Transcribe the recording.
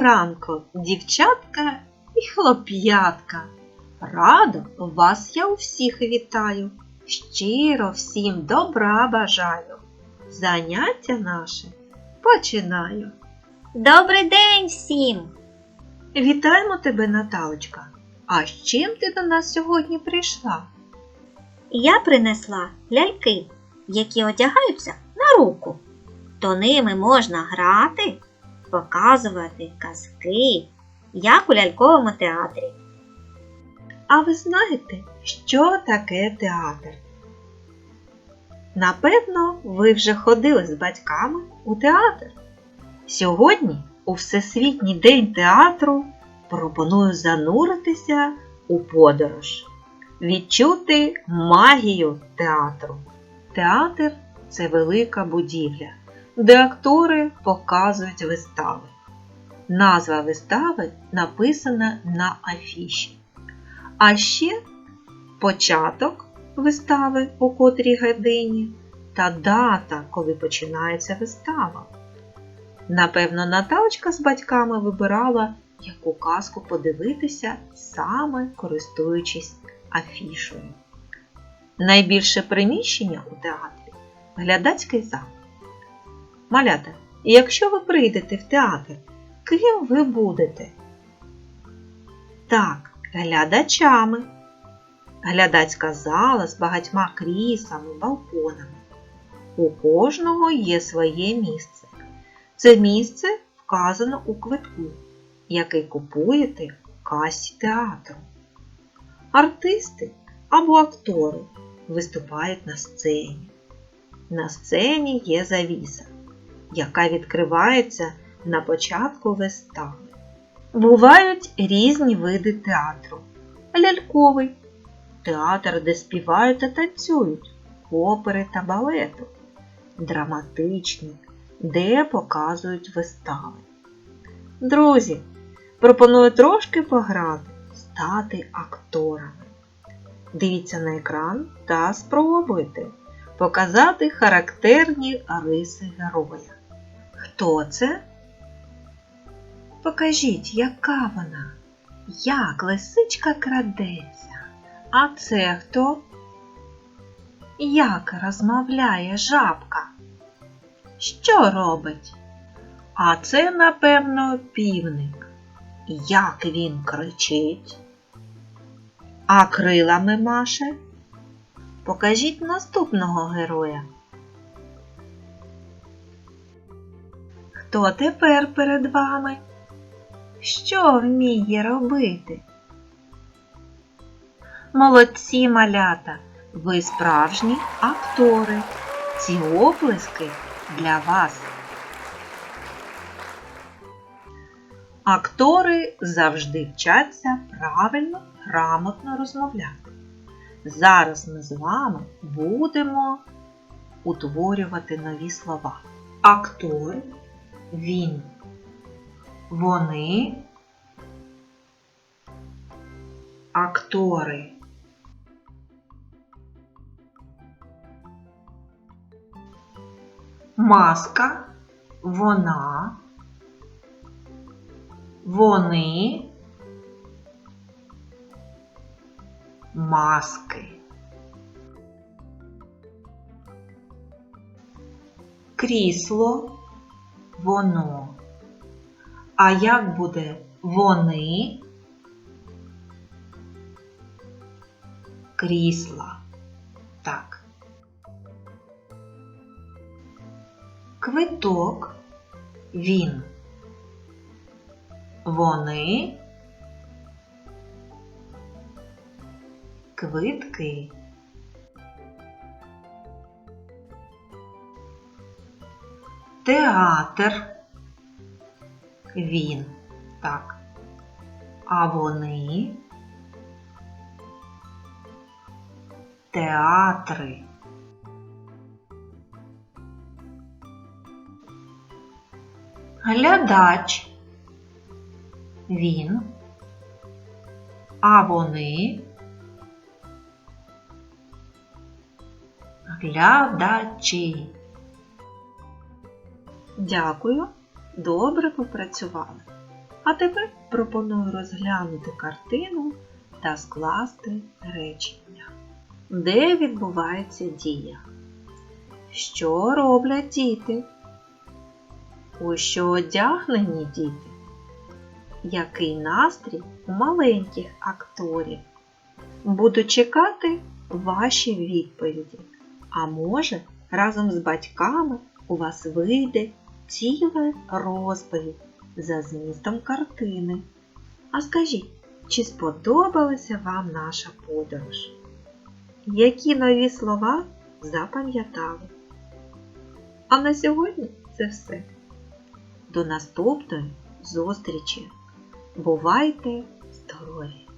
ранку, дівчатка і хлоп'ятка. Радо вас я у всіх вітаю. Щиро всім добра бажаю. Заняття наше починаю. Добрий день всім! Вітаємо тебе, Наталочка. А з чим ти до нас сьогодні прийшла? Я принесла ляльки, які одягаються на руку. То ними можна грати, показувати казки, як у ляльковому театрі. А ви знаєте, що таке театр? Напевно, ви вже ходили з батьками у театр. Сьогодні, у Всесвітній день театру, пропоную зануритися у подорож, відчути магію театру. Театр це велика будівля, де актори показують вистави. Назва вистави написана на афіші. А ще початок вистави у котрій годині та дата, коли починається вистава. Напевно, Наталочка з батьками вибирала, яку казку подивитися, саме користуючись афішою. Найбільше приміщення у театрі глядацький зал. Малята, якщо ви прийдете в театр, ким ви будете? Так, глядачами. Глядацька зала з багатьма кріслами, балконами. У кожного є своє місце. Це місце вказано у квитку, який купуєте в касі театру. Артисти або актори виступають на сцені. На сцені є завіса, яка відкривається на початку вистави. Бувають різні види театру. Ляльковий театр, де співають та танцюють, опери та балету, драматичний, де показують вистави. Друзі, пропоную трошки пограти, стати акторами. Дивіться на екран та спробуйте показати характерні риси героя. Хто це? Покажіть, яка вона, як лисичка крадеться. А це хто? Як розмовляє жабка? Що робить? А це, напевно, півник. Як він кричить? А крилами маше? Покажіть наступного героя. Хто тепер перед вами? Що вміє робити? Молодці малята! Ви справжні актори. Ці оплески для вас. Актори завжди вчаться правильно, грамотно розмовляти. Зараз ми з вами будемо утворювати нові слова. Актор, він, вони, актори. Маска, вона, вони, маски. Крісло, воно. А як буде вони? Крісла. Так. Квиток, він. Вони. Квитки. Театр. Він. Так. А вони. Театри. Глядач. Він. А вони. Глядачі. Дякую. Добре попрацювали. А тепер пропоную розглянути картину та скласти речення. Де відбувається дія? Що роблять діти? У що одягнені діти? Який настрій у маленьких акторів? Буду чекати ваші відповіді. А може, разом з батьками у вас вийде ціла розповідь за змістом картини. А скажіть, чи сподобалася вам наша подорож? Які нові слова запам'ятали? А на сьогодні це все. До наступної зустрічі! Бувайте здорові!